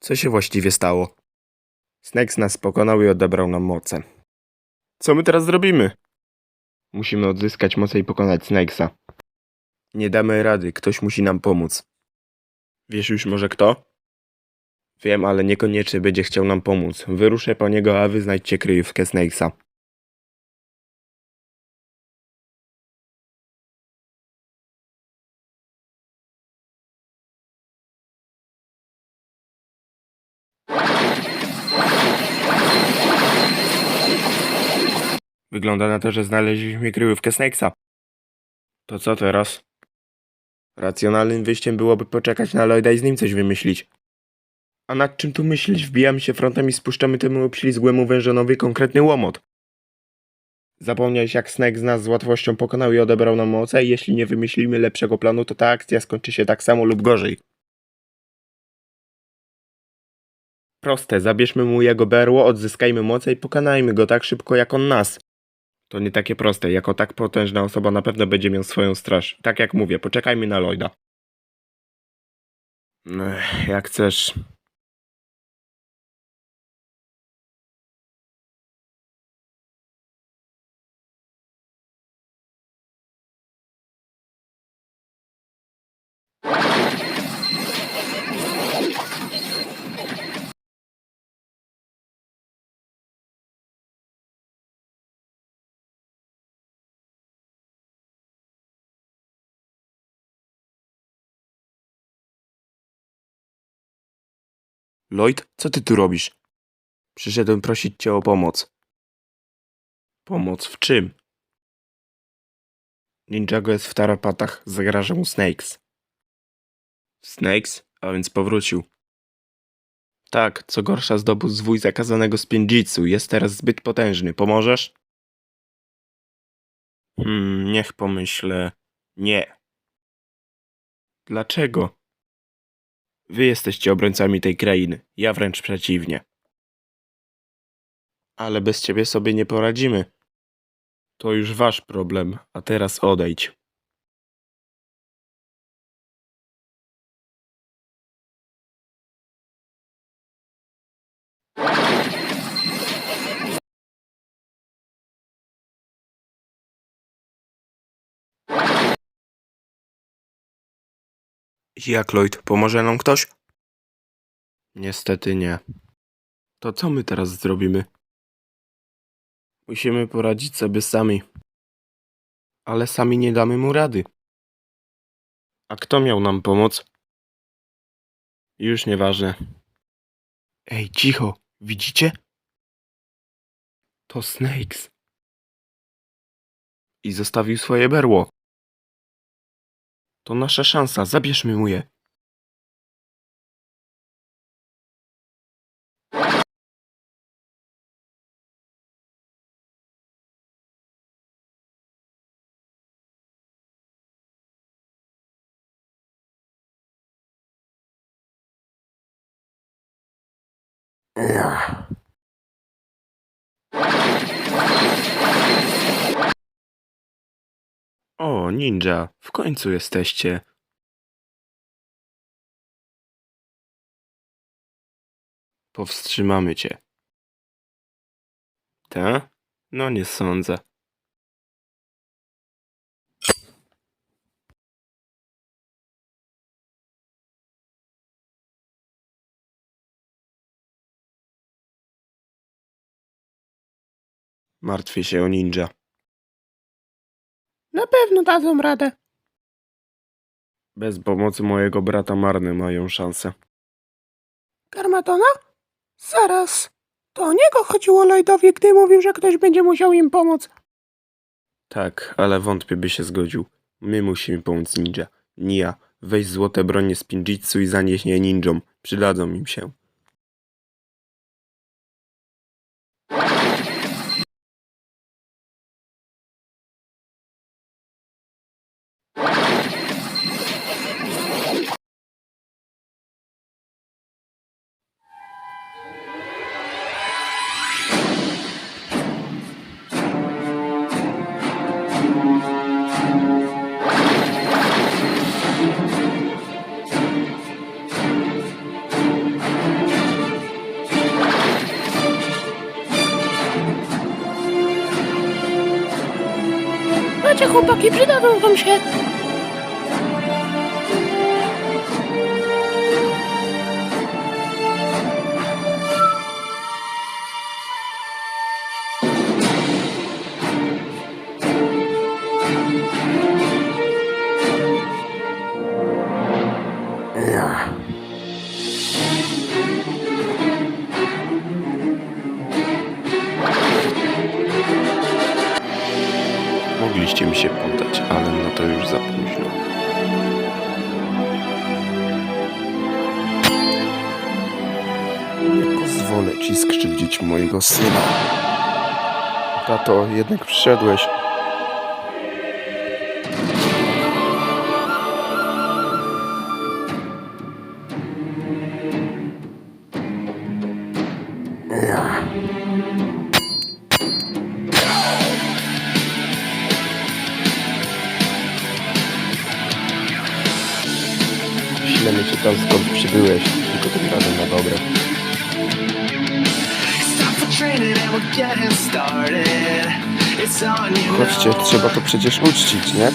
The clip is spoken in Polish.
Co się właściwie stało? Snakes nas pokonał i odebrał nam moce. Co my teraz zrobimy? Musimy odzyskać moce i pokonać Snakesa. Nie damy rady, ktoś musi nam pomóc. Wiesz już może kto? Wiem, ale niekoniecznie będzie chciał nam pomóc. Wyruszę po niego, a wy znajdźcie kryjówkę Snakesa. Wygląda na to, że znaleźliśmy kryjówkę Snakesa. To co teraz? Racjonalnym wyjściem byłoby poczekać na Lloyda i z nim coś wymyślić. A nad czym tu myśleć? Wbijamy się frontem i spuszczamy temu obślizgłemu wężonowi konkretny łomot. Zapomniałeś jak Snake z nas z łatwością pokonał i odebrał nam moce i jeśli nie wymyślimy lepszego planu, to ta akcja skończy się tak samo lub gorzej. Proste, zabierzmy mu jego berło, odzyskajmy moce i pokonajmy go tak szybko jak on nas. To nie takie proste, jako tak potężna osoba na pewno będzie miał swoją straż. Tak jak mówię, poczekajmy na Lloyda. Ech, jak chcesz. Lloyd, co ty tu robisz? Przyszedłem prosić cię o pomoc. Pomoc w czym? Ninjago jest w tarapatach, zagraża mu Snakes. Snakes? A więc powrócił. Tak, co gorsza zdobył zwój zakazanego spinjitsu. Jest teraz zbyt potężny. Pomożesz? Hmm, niech pomyślę. Nie. Dlaczego? Wy jesteście obrońcami tej krainy, ja wręcz przeciwnie. Ale bez ciebie sobie nie poradzimy. To już wasz problem, a teraz odejdź. Jak Lloyd, pomoże nam ktoś? Niestety nie. To co my teraz zrobimy? Musimy poradzić sobie sami. Ale sami nie damy mu rady. A kto miał nam pomóc? Już nieważne. Ej, cicho, widzicie? To Snakes. I zostawił swoje berło. To nasza szansa, zabierzmy mu je. O, ninja, w końcu jesteście. Powstrzymamy cię. Ta? No nie sądzę. Martwię się o ninja. Na pewno dadzą radę. Bez pomocy mojego brata marne mają szansę. Garmadona? Zaraz. To o niego chodziło Lloydowi, gdy mówił, że ktoś będzie musiał im pomóc. Tak, ale wątpię by się zgodził. My musimy pomóc ninja. Nia, weź złote bronie z Pinjitsu i zanieś je ninjom. Przydadzą im się. Chodźcie chłopaki, przydadzą wam Mogliście mi się poddać, ale no to już za późno. Nie pozwolę ci skrzywdzić mojego syna. Tato, jednak przyszedłeś. będę cię tam skąd przybyłeś, tylko tym razem na dobre. Chodźcie, trzeba to przecież uczcić, nie?